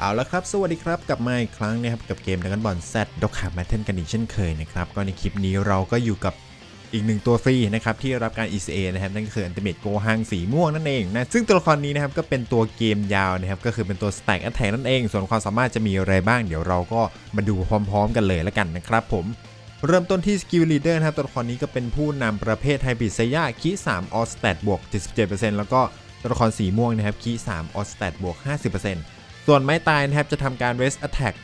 เอาละครับ สวัสดีครับ กลับมาอีกครั้งนะครับ กับเกมดักันบอลแซดด็อกขาแมทเทนกันอีกเช่นเคยนะครับ ก็ในคลิปนี้เราก็อยู่กับอีกหนึ่งตัวฟรีนะครับ ที่รับการ ECA นะครับ นั่นก็คืออันติเมตโกฮังสีม่วงนั่นเองนะ ซึ่งตัวละครนี้นะครับ ก็เป็นตัวเกมยาวนะครับ ก็คือเป็นตัว Stack Attack นั่นเอง ส่วนความสามารถจะมีอะไรบ้าง เดี๋ยวเราก็มาดูพร้อมๆ กันเลยแล้วกันนะครับผมเริ่มต้นที่สกิลลีดเดอร์นะครับตัวละครนี้ก็เป็นผู้นำประเภทไฮบริดไซย่าคี3ออสแตทบวก77%แล้วก็ตัวละครสีม่วงนะครับคี3ออสแตทบวก50% ส่วนไม้ตายนะครับจะทำการ Rest Attack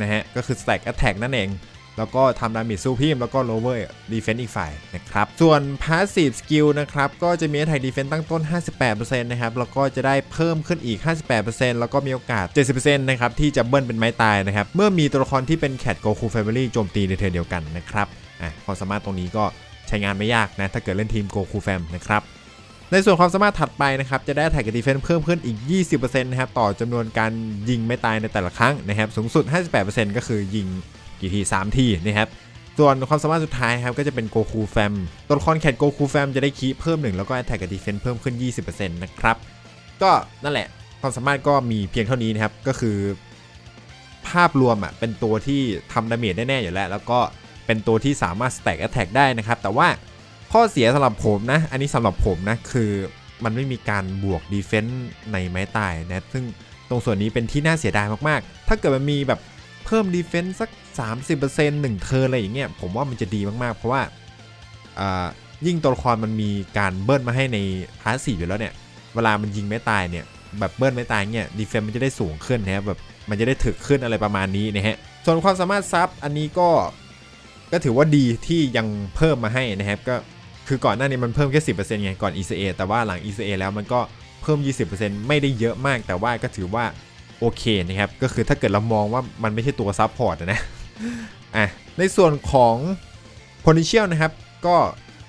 นะฮะ ก็คือ Stack Attack นั่นเอง แล้วก็ทำดาเมจสู้พิมแล้วก็ Lower Defense อีกฝ่ายนะครับ ส่วน Passive Skill นะครับ ก็จะมี Attack Defense ตั้งต้น 58%นะครับ แล้วก็จะได้เพิ่มขึ้นอีก 58%แล้วก็มีโอกาส 70%นะครับ ที่จะเบิ้ลเป็นไม้ตายนะครับ เมื่อมีตัวละครที่เป็น Cat Goku Family โจมตีในเทิร์เดียวกันนะครับอะความสามารถตรงนี้ก็ใช้งานไม่ยากนะ ถ้าเกิดเล่นทีม Goku Fam นะครับ ในส่วนความสามารถถัดไปนะครับ จะได้แท็กกับดีเฟนซ์เพิ่มขึ้นอีก 20%นะครับ ต่อจำนวนการยิงไม่ตายในแต่ละครั้งนะครับ สูงสุด 58%ก็คือยิงกี่ที 3 ทีนะครับส่วนความสามารถสุดท้ายครับก็จะเป็นโกคูแฟมตัวละครแคทโกคูแฟมจะได้คีเพิ่มหนึ่งแล้วก็แท็กกับดีเฟนซ์เพิ่มขึ้น 20%นะครับ ก็นั่นแหละความสามารถก็มีเพียงเท่านี้นะครับ ก็คือ ภาพรวมอะเป็นตัวที่ทำดาเมจได้แน่อยู่แล้ว แล้วก็เป็นตัวที่สามารถ stack attack ได้นะครับ แต่ว่า ข้อเสียสำหรับผมนะ อันนี้สำหรับผมนะ คือมันไม่มีการบวกดีเฟนซ์ในไม้ตายนะ ซึ่งตรงส่วนนี้เป็นที่น่าเสียดายมากๆ ถ้าเกิดมันมีแบบเพิ่มดีเฟนซ์สัก 30%หนึ่งเทอร์นอะไรอย่างเงี้ย ผมว่ามันจะดีมากๆ เพราะว่าอ่ายิ่งตัวละครมันมีการเบิ้ลมาให้ในพาร์ทสี่อยู่แล้วเนี่ย เวลามันยิงไม่ตายเนี่ยแบบเบิ้ลไม่ตายเนี่ยดีเฟนซ์มันจะได้สูงขึ้นนะแบบมันจะได้ถึกขึ้นอะไรประมาณนี้นะฮะ ส่วนความสามารถซับอันนี้ก็ก็ถือว่าดีที่ยังเพิ่มมาให้นะครับก็ คือก่อนหน้านี้มันเพิ่มแค่10%ไงก่อน ECA แต่ว่าหลัง ECA แล้วมันก็เพิ่ม 20%ไม่ได้เยอะมาก แต่ว่าก็ถือว่าโอเคนะครับ ก็คือถ้าเกิดเรามองว่ามันไม่ใช่ตัวซับพอร์ตนะอะในส่วนของ Potential นะครับ ก็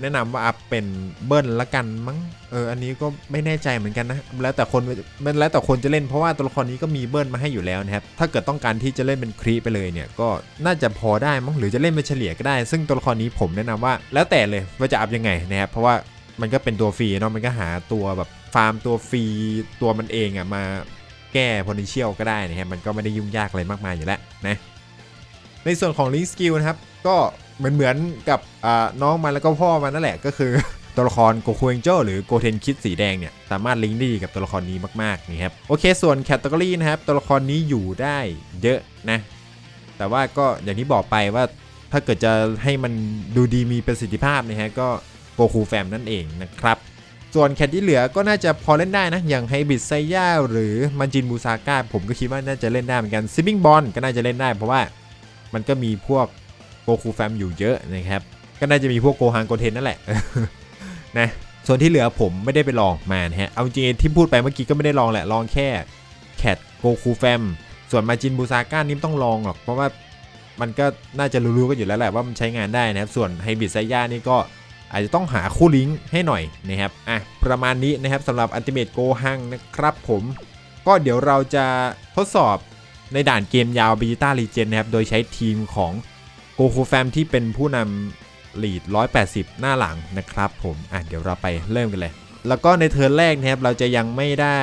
แนะนำว่าอัพเป็นเบิ้ลละกันมั้งเอออันนี้ก็ไม่แน่ใจเหมือนกันนะแล้วแต่คนมันแล้วแต่คนจะเล่นเพราะว่าตัวละครนี้ก็มีเบิ้ลมาให้อยู่แล้วนะครับถ้าเกิดต้องการที่จะเล่นเป็นครีไปเลยเนี่ยก็น่าจะพอได้มั้งหรือจะเล่นเป็นเฉลี่ยก็ได้ ซึ่งตัวละครนี้ผมแนะนำว่า แล้วแต่เลยว่าจะอัพยังไงนะครับเพราะว่ามันก็เป็นตัวฟรีเนาะมันก็หาตัวแบบฟาร์มตัวฟรีตัวมันเองอะมาแก้ potential ก็ได้นะครับมันก็ไม่ได้ยุ่งยากอะไรมากมายอยู่แล้วนะในส่วนของ Link Skill นะครับก็ เหมือนเหมือนกับน้องมันแล้วก็พ่อมันนั่นแหละก็คือตัวละครโกคูเอนเจลหรือโกเทนคิดสีแดงเนี่ย สามารถลิงก์ได้ดีกับตัวละครนี้มากๆนี่ครับโอเค ส่วนแคตตากรีนะครับ ตัวละครนี้อยู่ได้เยอะนะ แต่ว่าก็อย่างที่บอกไปว่าถ้าเกิดจะให้มันดูดีมีประสิทธิภาพนะฮะก็โกคูแฟมนั่นเองนะครับ ส่วนแคทที่เหลือก็น่าจะพอเล่นได้นะ อย่างไฮบิดไซย่าหรือมันจินบูซาก้าผมก็คิดว่าน่าจะเล่นได้เหมือนกันซิมบิงบอลก็น่าจะเล่นได้เพราะว่ามันก็มีพวก โกคูแฟมอยู่เยอะนะครับ ก็น่าจะมีพวกโกฮังโกเทนนั่นแหละนะส่วนที่เหลือผมไม่ได้ไปลองมานะฮะ เอาจริงที่พูดไปเมื่อกี้ก็ไม่ได้ลองแหละ ลองแค่แคทโกคูแฟม ส่วนมาจินบูซาก้านี่ต้องลองหรอก เพราะว่ามันก็น่าจะรู้ๆกันอยู่แล้วแหละว่ามันใช้งานได้นะครับ ส่วนไฮบิดไซย่านี่ก็อาจจะต้องหาคู่ลิงก์ให้หน่อยนะครับ อะ ประมาณนี้นะครับสำหรับอันติเมตโกฮังนะครับผม ก็เดี๋ยวเราจะทดสอบในด่านเกมยาวบิจิต้ารีเจนนะครับ โดยใช้ทีมของ โกคูแฟมที่เป็นผู้นำลีด 180 หน้าหลังนะครับผมอะเดี๋ยวเราไปเริ่มกันเลย แล้วก็ในเทิร์นแรกนะครับเราจะยังไม่ได้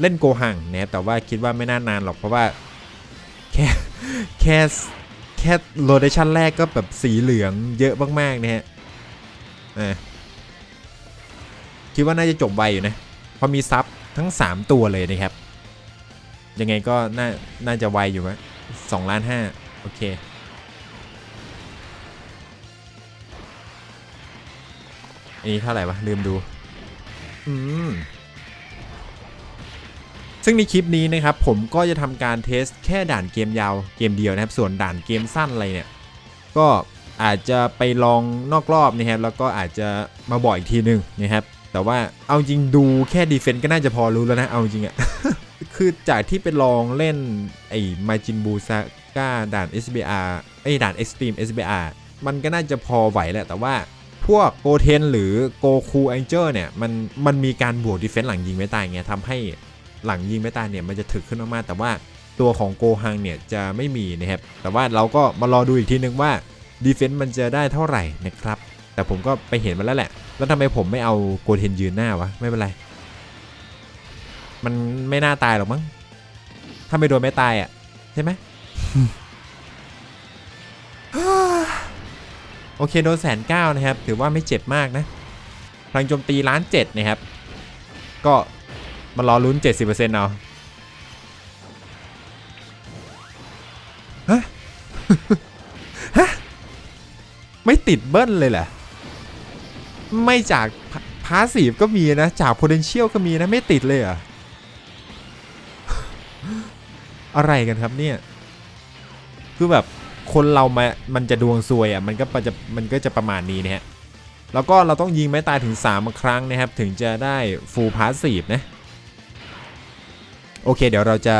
เล่นโกหังนะครับแต่ว่าคิดว่าไม่น่านานหรอกเพราะว่าแค่แค่แค่โรเดชันแรกก็แบบสีเหลืองเยอะมากๆนะฮะอะคิดว่าน่าจะจบไวอยู่นะเพราะมีซับทั้ง 3 ตัวเลยนะครับ ยังไงก็น่าน่าจะไวอยู่ไหมสองล้านห้า โอเค อันนี้เท่าไหร่วะ ลืมดู อืม ซึ่งในคลิปนี้นะครับ ผมก็จะทำการเทสแค่ด่านเกมยาวเกมเดียวนะครับ ส่วนด่านเกมสั้นอะไรเนี่ย ก็อาจจะไปลองนอกรอบนะครับ แล้วก็อาจจะมาบอกอีกทีหนึงนะครับ แต่ว่าเอาจริงดูแค่ดีเฟนต์ก็น่าจะพอรู้แล้วนะ เอาจริงอะ คือจากที่ไปลองเล่นไอ้มาจินบูซา ก้าด่าน SBR ไอ้ด่าน Extreme SBR มันก็น่าจะพอไหวแหละ แต่ว่าพวกโกเทนหรือโกคูแองเจอร์เนี่ย มันมันมีการบวกดีเฟนต์หลังยิงไม่ตายไงทำให้หลังยิงไม่ตายเนี่ย มันจะถึกขึ้นมากๆ แต่ว่าตัวของโกฮังเนี่ย จะไม่มีนะครับ แต่ว่าเราก็มารอดูอีกทีนึงว่าดีเฟนต์มันจะได้เท่าไหร่นะครับ แต่ผมก็ไปเห็นมาแล้วแหละ แล้วทำไมผมไม่เอาโกเทนยืนหน้าวะ ไม่เป็นไร มันไม่น่าตายหรอกมั้ง ถ้าไม่โดนไม่ตายอะใช่ไหม โอเคโดนแสนเก้านะครับ ถือว่าไม่เจ็บมากนะพลังโจมตีล้านเจ็ดนะครับ ก็มารอลุ้น 70%เอาฮะฮะไม่ติดเบิ้ลเลยเหรอไม่จากพาสีฟก็มีนะ จาก potential ก็มีนะ ไม่ติดเลยเหรอ อะไรกันครับเนี่ย คือแบบคนเรามามันจะดวงซวยอะมันก็จะมันก็จะประมาณนี้นะฮะแล้วก็เราต้องยิงไม้ตายถึง 3 ครั้งนะครับ ถึงจะได้ full passive นะ โอเค เดี๋ยวเราจะ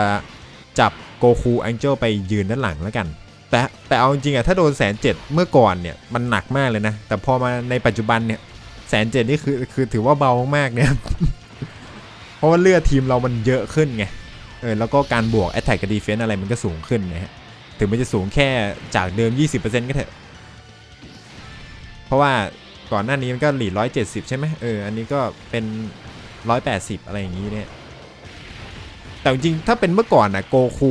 จับโกคูแองเจิลไปยืนด้านหลังแล้วกัน แต่แต่เอาจริงๆอะถ้าโดนแสนเจ็ดเมื่อก่อนเนี่ย มันหนักมากเลยนะ แต่พอมาในปัจจุบันเนี่ยแสนเจ็ดนี่คือคือถือว่าเบามากๆเนี่ยเพราะว่าเลือดทีมเรามันเยอะขึ้นไงเออแล้วก็การบวก attack กับ defense อะไรมันก็สูงขึ้นนะฮะ ถึงมันจะสูงแค่จากเดิม 20%ก็เถอะ เพราะว่าก่อนหน้านี้มันก็หลีด170ใช่ไหมเออ อันนี้ก็เป็น180อะไรอย่างนี้เนี่ย แต่จริงๆถ้าเป็นเมื่อก่อนนะโกคู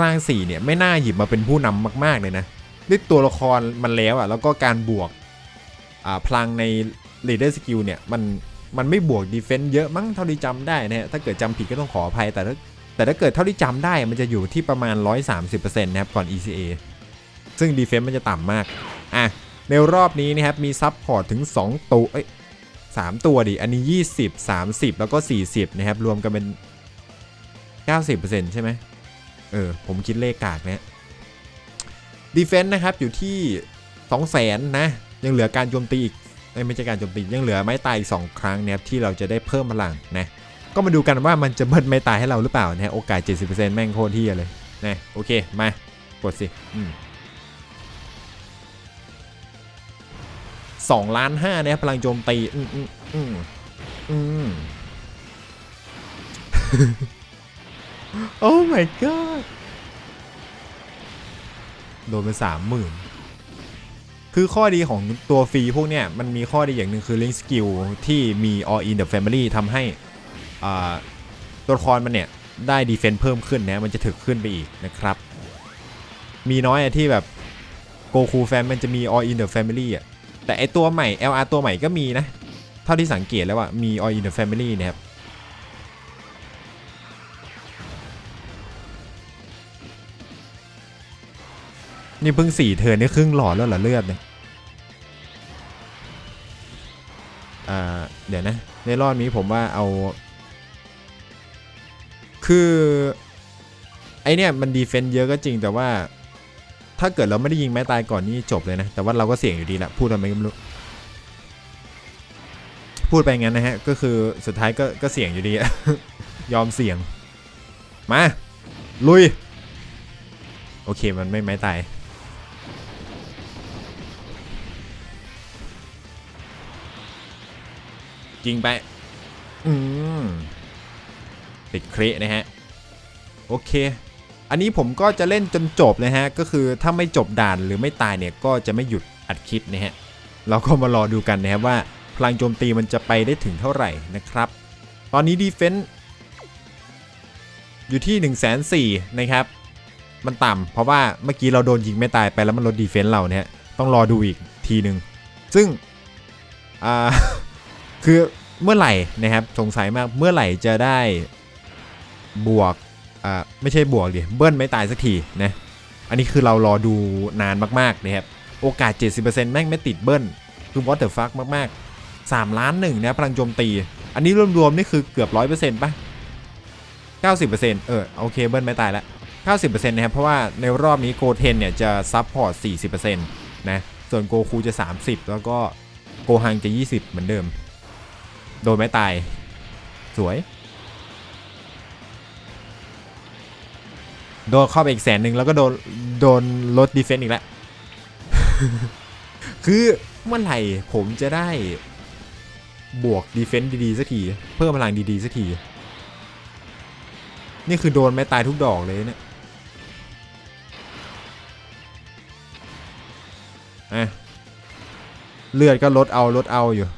ร่าง4เนี่ย ไม่น่าหยิบมาเป็นผู้นำมาก ๆ เลยนะด้วยตัวละครมันแล้วอะ่ะ แล้วก็การบวก อ่า พลังใน leader skill เนี่ย มัน มันไม่บวก defense เยอะมั้งเท่าที่จำได้นะฮะ ถ้าเกิดจำผิดก็ต้องขออภัย แต่ถ้า แต่ถ้าเกิดเท่าที่จำได้มันจะอยู่ที่ประมาณ 130%นะครับก่อน ECA ซึ่ง defense มันจะต่ำมาก อะ ในรอบนี้นะครับมีซับพอร์ตถึง 2 ตัวเอ้ย3ตัวดิ อันนี้ 20 30 แล้วก็ 40 นะครับ รวมกันเป็น 90%ใช่ไหมเออ ผมคิดเลขกากนะดีเฟนต์นะครับอยู่ที่ 200,000 นะ ยังเหลือการโจมตีอีกไม่ใช่การโจมตียังเหลือไม้ตายอีก 2 ครั้งนะครับที่เราจะได้เพิ่มพลังนะ ก็มาดูกันว่ามันจะเบิ้ลไม้ตายให้เราหรือเปล่านะโอกาส 70%แม่งโคตรที่เลยนะโอเค มากดสิสองล้านห้าเนี่ยพลังโจมตี อืมอืมอืมอืมโอ้ my god โดนไปสามหมื่นคือข้อดีของตัวฟรีพวกเนี้ยมันมีข้อดีอย่างหนึ่งคือ Link Skill ที่มี All in the Family ทำให้ ตัวละครมันเนี่ยได้ดีเฟน s ์เพิ่มขึ้นนะมันจะถึกขึ้นไปอีกนะครับ มีน้อยอะที่แบบโกคูแฟนมันจะมี All in the Family อะแต่ไอตัวใหม่ LR ตัวใหม่ก็มีนะ เท่าที่สังเกตแล้วว่ามี All in the Family นะครับนี่เพิ่งสี่เทิร์นนี่ครึ่งหลอดแล้วเหรอเลือดเนี่ยเดี๋ยวนะ ในรอบนี้ผมว่าเอา คือไอเนี่ยมันดีเฟนต์เยอะก็จริงแต่ว่า ถ้าเกิดเราไม่ได้ยิงแม้ตายก่อนนี่จบเลยนะ แต่ว่าเราก็เสี่ยงอยู่ดีแหละพูดทำไมก็ไม่รู้พูดไปงั้นนะฮะ ก็คือสุดท้ายก็ก็เสี่ยงอยู่ดีอะยอมเสี่ยง มา ลุย โอเคมันไม่ไม้ตาย จริงไป อืม ติดเครนะฮะ โอเค อันนี้ผมก็จะเล่นจนจบนะฮะ ก็คือถ้าไม่จบด่านหรือไม่ตายเนี่ย ก็จะไม่หยุดอัดคลิปนะฮะ เราก็มารอดูกันนะครับว่าพลังโจมตีมันจะไปได้ถึงเท่าไหร่นะครับ ตอนนี้ดีเฟนส์อยู่ที่1 4 0 0 0นะครับ มันต่ำเพราะว่าเมื่อกี้เราโดนยิงไม่ตายไปแล้วมันลดดีเฟนส์เราเนี่ยต้องรอดูอีกทีหนึ่งซึ่งคือเมื่อไหร่นะครับสงสัยมากเมื่อไหร่จะได้ บวกอ่าไม่ใช่บวกดิเบิ้ลไม่ตายสักทีนะอันนี้คือเรารอดูนานมากๆนะครับโอกาส 70%แม่งไม่ติดเบิ้ลคือ what the fuck มากๆ 3 ล้านหนึ่งนะพลังโจมตี อันนี้รวมๆนี่คือเกือบ 100%ป่ะ 90%เออโอเคเบิ้ลไม่ตายล้ว90%นะครับ เพราะว่าในรอบนี้โกเทนเนี่ยจะซับพอร์ต 40%นะส่วนโกคูจะ 30 แล้วก็โกฮังจะ 20 เหมือนเดิม โดนไม่ตาย สวย โดนเข้าไปอีกแสนหนึ่งแล้วก็โดนโดนลดดีเฟนต์อีกแล้ว คือเมื่อไหร่ผมจะได้บวกดีเฟนต์ดีๆสักที เพิ่มพลังดีๆสักที นี่คือโดนไม่ตายทุกดอกเลยเนี่ยเลือดก็ลดเอาลดเอาอยู่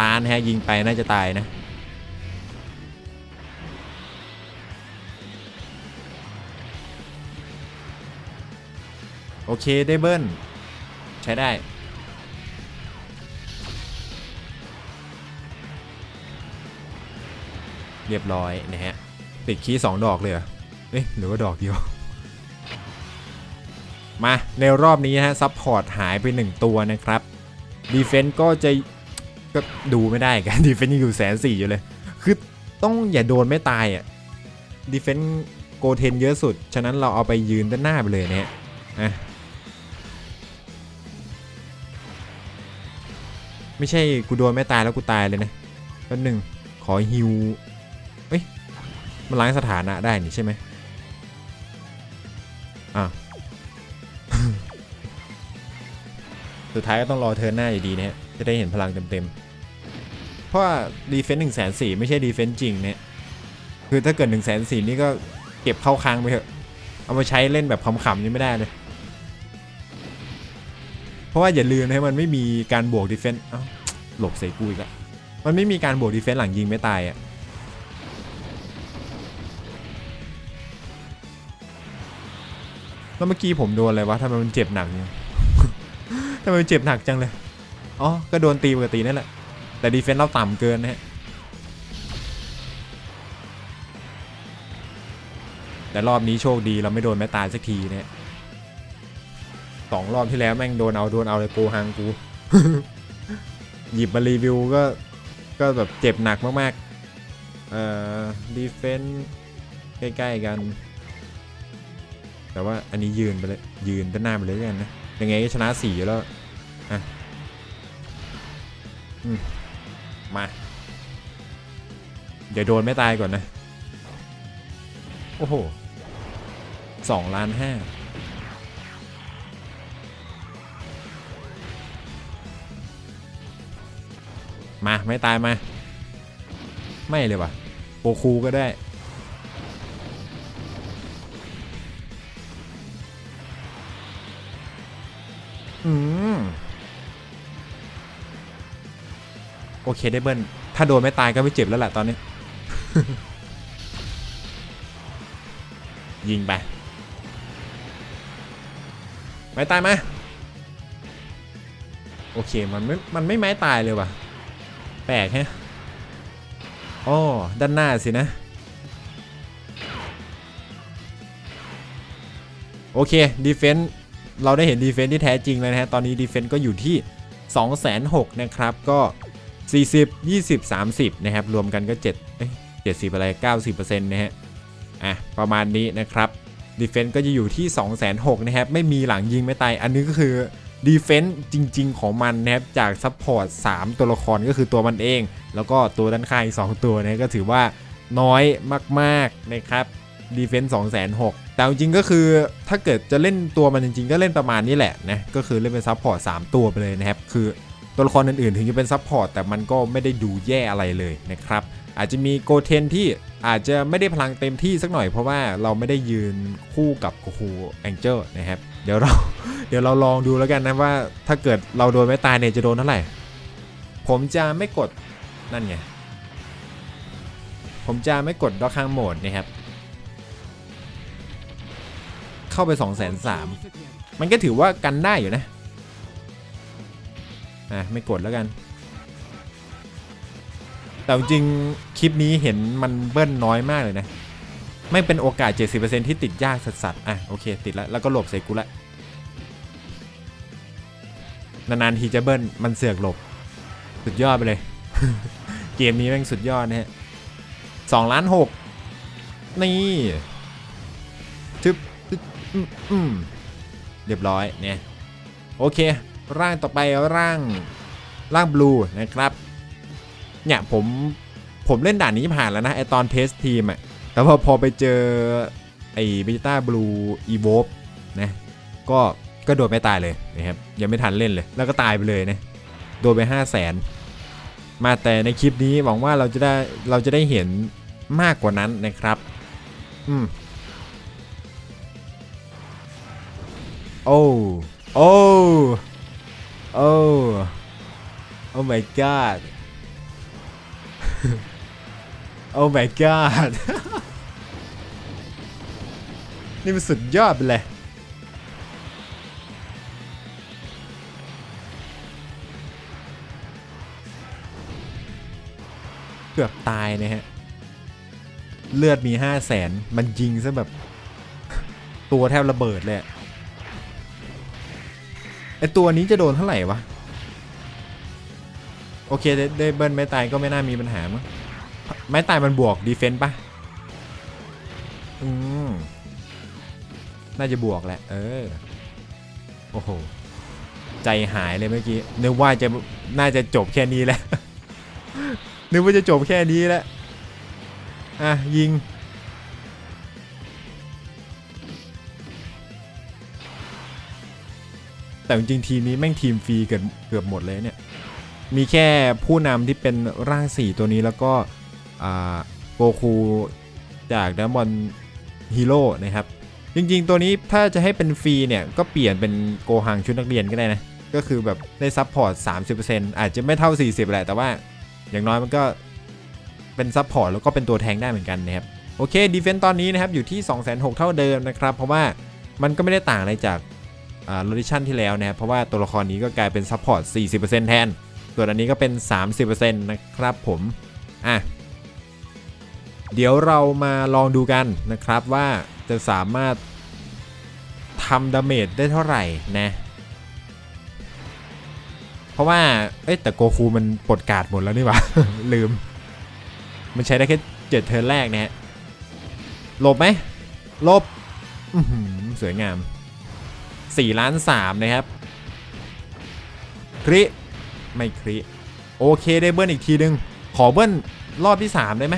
ล้านนะฮะยิงไปน่าจะตายนะโอเคได้เบิ้ลใช้ได้ เรียบร้อยนะฮะ ติดคีย์สองดอกเลยเหรอเอ๊ะหรือว่าดอกเดียว มาในรอบนี้นะฮะซัพพอร์ตหายไป 1 ตัวนะครับดีเฟนต์ก็จะ ก็ดูไม่ได้กันดีเฟนต์ยังอยู่แสนสี่อยู่เลย คือต้องอย่าโดนไม่ตายอะดีเฟนต์โกเทนเยอะสุด ฉะนั้นเราเอาไปยืนด้านหน้าไปเลยเนะฮะอะไม่ใช่กูโดนไม่ตายแล้วกูตายเลยนะแป๊บหนึ่งขอฮิวเอ้ยมันล้างสถานะได้นี่ใช่ไหมอะสุดท้ายก็ต้องรอเทิร์นหน้าอยู่ดีนะฮะ จะได้เห็นพลังเต็มๆ เพราะว่าดีเฟนต์หนึ่งแสนสี่ไม่ใช่ดีเฟนต์จริงเนี่ยคือถ้าเกิดหนึ่งแสนสี่นี่ก็เก็บเข้าค้างไปเถอะ เอามาใช้เล่นแบบขำๆนี่ไม่ได้เลย เพราะว่าอย่าลืมนะมันไม่มีการบวกดีเฟนต์เอ้าหลบใส่กูอีกล้วมันไม่มีการบวกดีเฟนต์หลังยิงไม่ตายอะแล้วเมื่อกี้ผมโดนอะไรวะทำไมมันเจ็บหนักเนี่ยทำไมมันเจ็บหนักจังเลย อ๋อ ก็โดนตีปกตินั่นแหละ แต่ดีเฟนต์เราต่ำเกินนะฮะแต่รอบนี้โชคดีเราไม่โดนแม้ตายสักทีเนะฮะสองรอบที่แล้วแม่งโดนเอาโดนเอาเลยโกฮังกู หยิบมารีวิวก็ก็แบบเจ็บหนักมากๆ เอ่อดีเฟนต์ใกล้ๆกัน แต่ว่าอันนี้ยืนไปเลยยืนด้านหน้าไปเลยกันนะ ยังไงก็ชนะสี่แล้ว อะ มาเดี๋ยวโดนไม่ตายก่อนนะ โอ้โหสองล้านห้ามา ไม่ตายมา ไม่เลยว่ะโปคูก็ได้ อืม โอเคได้เบิ้ลถ้าโดนไม่ตายก็ไม่เจ็บแล้วแหละตอนนี้ ยิงไป ไม่ตายมาโอเคมันไม่มันไม่ไม้ตายเลยว่ะ แปลกแฮะอ๋อด้านหน้าสินะ โอเคดีเฟนต์เราได้เห็นดีเฟนต์ที่แท้จริงเลยนะฮะ ตอนนี้ดีเฟนต์ก็อยู่ที่ 2 6 0 0 0นะครับก็ 40 20 30 นะครับ รวมกันก็7เอ้ย70 อะไร 90%นะฮะ อะ ประมาณนี้นะครับดีเฟนต์ก็จะอยู่ที่ 2 6 0 0 0นะครับ ไม่มีหลังยิงไม่ตาย อันนี้ก็คือดีเฟนต์จริง ๆ ของมันนะครับ จากซัพพอร์ต3ตัวละครก็คือตัวมันเอง แล้วก็ตัวด้านข้างอีก 2 ตัวนะก็ถือว่าน้อยมาก ๆ นะครับดีเฟนต์2 6 0 0 0แต่จริงๆก็คือถ้าเกิดจะเล่นตัวมันจริง ๆ ก็เล่นประมาณนี้แหละนะ ก็คือเล่นเป็นซัพพอร์ต3ตัวไปเลยนะครับ คือ ตัวละครอื่นๆ ถึงจะเป็นซัพพอร์ตแต่มันก็ไม่ได้ดูแย่อะไรเลยนะครับ อาจจะมีโกเทนที่อาจจะไม่ได้พลังเต็มที่สักหน่อยเพราะว่าเราไม่ได้ยืนคู่กับโคคูแองเจิลนะครับ เดี๋ยวเราเดี๋ยวเราลองดูแล้วกันนะว่าถ้าเกิดเราโดนไม่ตายเนี่ยจะโดนเท่าไหร่ ผมจะไม่กดนั่นไง ผมจะไม่กดดอกข้างโหมดนะครับ เข้าไป2 3 0 0 0มันก็ถือว่ากันได้อยู่นะ อะไม่กดแล้วกัน แต่จริงคลิปนี้เห็นมันเบิ้ลน้อยมากเลยนะ ไม่เป็นโอกาส 70%ที่ติดยากสัสๆอะโอเค ติดแล้ว แล้วก็หลบใส่กูละ นานๆทีจะเบิ้ลมันเสือกหลบ สุดยอดไปเลย เกมนี้แม่งสุดยอดนะฮะสองล้านหกนี่ทึบอืมเรียบร้อยเนี่ย โอเค ร่างต่อไปร่างร่างบลูนะครับ เนี่ยผมผมเล่นด่านนี้ผ่านแล้วนะไอตอนเทสทีมอะแต่พอพอไปเจอไอเบต้าบลูอีโวฟนะก็ก็โดนไม่ตายเลยนะครับยังไม่ทันเล่นเลย แล้วก็ตายไปเลยนะโดนไป 5 0 0แสนมาแต่ในคลิปนี้หวังว่าเราจะได้เราจะได้เห็นมากกว่านั้นนะครับ อืมโอ้ โอ้ โอ้โอ้ my god โอ้ my god นี่มันสุดยอดไปเลยเกือบตายนะฮะ เลือดมีห้าแสน มันยิงซะแบบ ตัวแทบระเบิดเลย ไอตัวนี้จะโดนเท่าไหร่วะ โอเคได้เบิร์นไม่ตายก็ไม่น่ามีปัญหามั้งไม่ตายมันบวกดีเฟนต์ปะอืมน่าจะบวกแหละ เออ โอ้โห ใจหายเลยเมื่อกี้ นึกว่าจะน่าจะจบแค่นี้แหละ นึกว่าจะจบแค่นี้แหละ อะ ยิง แต่จริงทีมนี้แม่งทีมฟรีเกือบเกือบหมดเลยเนี่ย มีแค่ผู้นำที่เป็นร่าง 4 ตัวนี้แล้วก็โกคูจากดัมบอลฮีโร่นะครับ จริงๆ ตัวนี้ถ้าจะให้เป็นฟรีเนี่ย ก็เปลี่ยนเป็นโกหังชุดนักเรียนก็ได้นะ ก็คือแบบได้ซัพพอร์ต 30%อาจจะไม่เท่า 40 แหละ แต่ว่าอย่างน้อยมันก็เป็นซัพพอร์ตแล้วก็เป็นตัวแทงได้เหมือนกันนะครับ โอเคดีเฟนต์ตอนนี้นะครับ อยู่ที่2,600เท่าเดิมนะครับ เพราะว่ามันก็ไม่ได้ต่างอะไรจาก โลดิชันที่แล้วนะครับเพราะว่าตัวละครนี้ก็กลายเป็นซัพพอร์ต 40%แทน ส่วนอันนี้ก็เป็น 30%นะครับผม อะ เดี๋ยวเรามาลองดูกันนะครับว่าจะสามารถทำดาเมจได้เท่าไหร่นะเพราะว่า เอ้แต่โกคูมันปลดการ์ดหมดแล้วนี่หว่า ลืม มันใช้ได้แค่เจ็ดเทิร์นแรกนะฮะหลบไหมหลบสวยงาม 4ล้าน3นะครับคริไม่คริโอเคได้เบิ้ลอีกทีนึง ขอเบิ้ลรอบที่ 3 ได้ไหม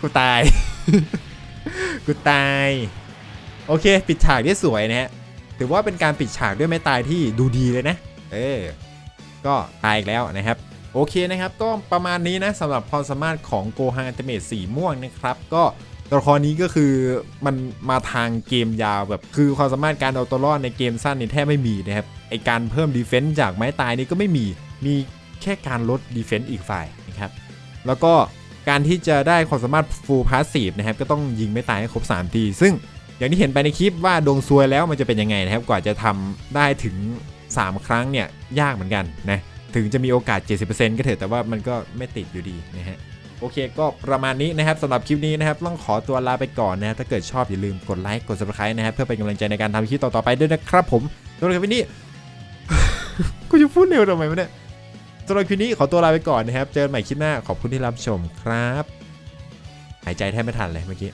กูตาย กูตาย โอเค ปิดฉากได้สวยนะฮะ ถือว่าเป็นการปิดฉากด้วยไม้ตายที่ดูดีเลยนะ เออ ก็ตายอีกแล้วนะครับ โอเคนะครับ ก็ประมาณนี้นะสำหรับความสามารถของโกฮังอันเตเมตสีม่วงนะครับ ก็ ตัวละครนี้ก็คือมันมาทางเกมยาวแบบคือความสามารถการเอาตัวรอดในเกมสั้นนี่แทบไม่มีนะครับไอการเพิ่มดีเฟนซ์จากไม้ตายนี่ก็ไม่มีมีแค่การลดดีเฟนซ์อีกฝ่ายนะครับแล้วก็การที่จะได้ความสามารถ full passive นะครับก็ต้องยิงไม่ตายให้ครบ3ทีซึ่งอย่างที่เห็นไปในคลิปว่าดวงซวยแล้วมันจะเป็นยังไงนะครับกว่าจะทำได้ถึง 3 ครั้งเนี่ยยากเหมือนกันนะถึงจะมีโอกาส 70%ก็เถอะแต่ว่ามันก็ไม่ติดอยู่ดีนะฮะ โอเคก็ประมาณนี้นะครับสำหรับคลิปนี้นะครับต้องขอตัวลาไปก่อนนะครับถ้าเกิดชอบอย่าลืมกดไลค์กด subscribe นะครับเพื่อเป็นกำลังใจในการทำคลิปต่อๆไปด้วยนะครับผมสำหรับคลิปนี้กูจะพูดเร็วทำไมวะเนี่ยสำหรับคลิปนี้ขอตัวลาไปก่อนนะครับ เจอกันใหม่คลิปหน้าขอบคุณที่รับชมครับ หายใจแทบไม่ทันเลยเมื่อกี้